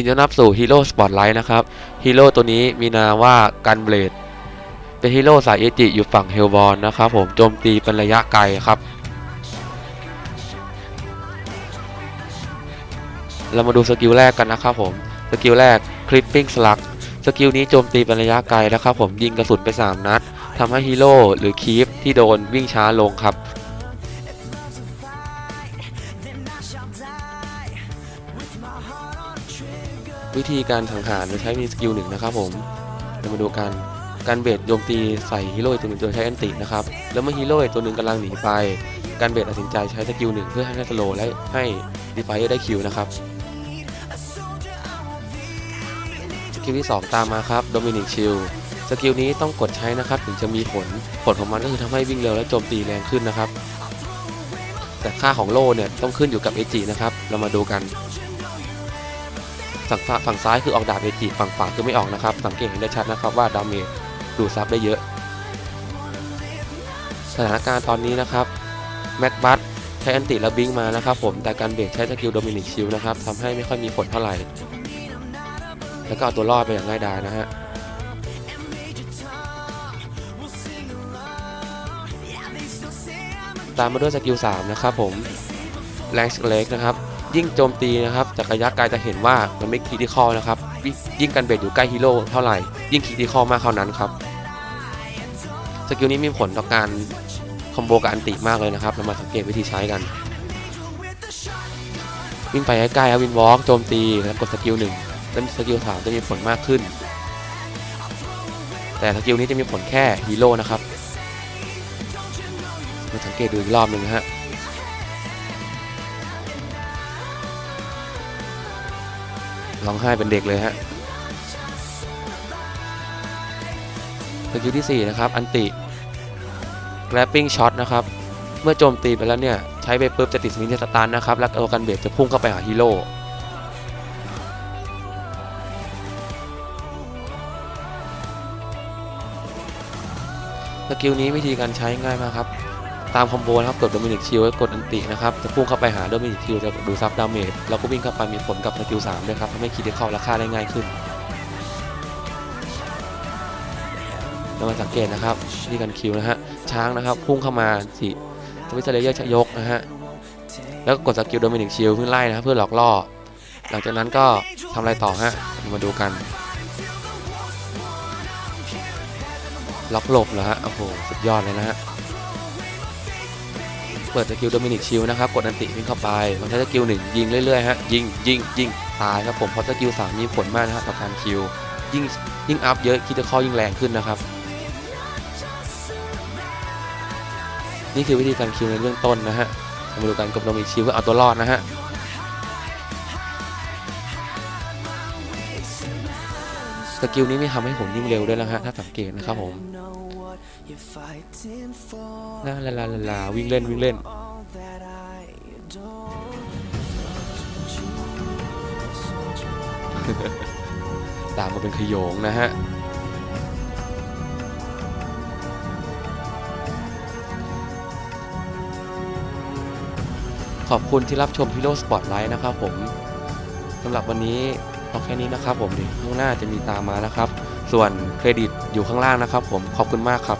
ินดีต้อนรับสู่ฮีโร่สปอตไลท์นะครับฮีโร่ตัวนี้มีนามว่ากันเบลดเป็นฮีโร่สายเอจิอยู่ฝั่งเฮลบอลนะครับผมโจมตีเป็นระยะไกลครับ เรามาดูสกิลแรกกันนะครับผมสกิลแรกคลิปปิ้งสลักสกิลนี้โจมตีเป็นระยะไกลนะครับผมยิงกระสุนไป 3 นัดทำให้ฮีโร่หรือคีฟที่โดนวิ่งช้าลงครับ วิธีการสังหารโดยใช้มีสกิลหนึ่งนะครับผมเรามาดูกันการเบดโจมตีใส่ฮีโร่ตัวหนึ่งโดยใช้แอนตินะครับแล้วเมื่อฮีโร่ตัวหนึ่งกำลังหนีไป การเบดตัดสินใจใช้สกิลหนึ่งเพื่อให้ได้สโลและให้ดีไฟได้คิวนะครับสกิลที่ 2 ตามมาครับโดมินิกชิลสกิลนี้ต้องกดใช้นะครับถึงจะมีผลผลของมันก็คือทำให้วิ่งเร็วและโจมตีแรงขึ้นนะครับ แต่ค่าของโล่เนี่ยต้องขึ้นอยู่กับเอจินะครับ เรามาดูกัน ฝั่งฝั่งซ้ายคือออกดาบเอจิฝั่งขวาคือไม่ออกนะครับ สังเกตเห็นได้ชัดนะครับว่าดาเมจดูดซับได้เยอะ สถานการณ์ตอนนี้นะครับแม็กบัตใช้อันติและบิงมานะครับผมแต่การเบรกใช้สกิลโดมินิกชิลนะครับทำให้ไม่ค่อยมีผลเท่าไหร่ แล้วก็เอาตัวรอดไปอย่างง่ายดายนะฮะตามมาด้วยสกิล3นะครับผมแรงสเล็กนะครับ ยิ่งโจมตีนะครับจากระยะไกลจะเห็นว่ามันไม่คริติคอลนะครับ ยิ่งกันเบรดอยู่ใกล้ฮีโร่เท่าไหร่ ยิ่งคริติคอลมากเท่านั้นครับสกิลนี้มีผลต่อการคอมโบกับอันติมากเลยนะครับ เรามาสังเกตวิธีใช้กันวิ่งไปใกล้ๆครับวินวอล์กโจมตีแล้วกดสกิลหนึ่งแล้วสกิลสามจะมีผลมากขึ้น แต่สกิลนี้จะมีผลแค่ฮีโร่นะครับมาสังเกตดูอีกรอบหนึ่งนะฮะ ร้องไห้เป็นเด็กเลยฮะสกิลที่ 4 นะครับ อันติ grabbing shot นะครับ เมื่อโจมตีไปแล้วเนี่ย ใช้ไปปุ๊บจะติดสมิธสตันนะครับ แล้วตัวกันเบรกจะพุ่งเข้าไปหาฮีโร่สกิลนี้วิธีการใช้ง่ายมากครับ ตามคอมโบนะครับกดโดมินิกชิลกดอันตินะครับจะพุ่งเข้าไปหาโดมินิกชิลจะดูซับดาเมจแล้วก็วิ่งเข้าไปมีผลกับสกิล3ด้วยครับทำให้คิดได้เข้าและฆ่าได้ง่ายขึ้นเรามาสังเกตนะครับวิธีการคิวนะฮะช้างนะครับพุ่งเข้ามาสิสวิตเซอร์เลเยอร์ชะยกนะฮะแล้วก็กดสกิลโดมินิกชิลเพื่อไล่นะครับเพื่อหลอกล่อ หลังจากนั้นก็ทำอะไรต่อฮะมาดูกันล็อกหลบเหรอฮะโอ้โหสุดยอดเลยนะฮะ เปิดสกิลโดมินิกชิลนะครับ กดอันติวิ่งเข้าไปพอใช้สกิลหนึ่งยิงเรื่อยๆฮะยิงยิงยิงตายครับผมเพราะสกิลสามมีผลมากนะครับต่อการคิวยิ่งยิ่งอัพเยอะคิดจะข้อยิ่งแรงขึ้นนะครับ นี่คือวิธีการคิวในเบื้องต้นนะฮะมาดูกันกับโดมินิกชิลเพื่อเอาตัวรอดนะฮะสกิลนี้ไม่ทำให้ผมยิ่งเร็วด้วยนะฮะถ้าสังเกตนะครับผม ลาลาลาลาลาวิ่งเล่นวิ่งเล่นตามมาเป็นขโยงนะฮะขอบคุณที่รับชม Hero Spotlight นะครับผมสำหรับวันนี้เอาแค่นี้นะครับผมเดี๋ยวข้างหน้าจะมีตามมานะครับ ส่วนเครดิตอยู่ข้างล่างนะครับผมขอบคุณมากครับ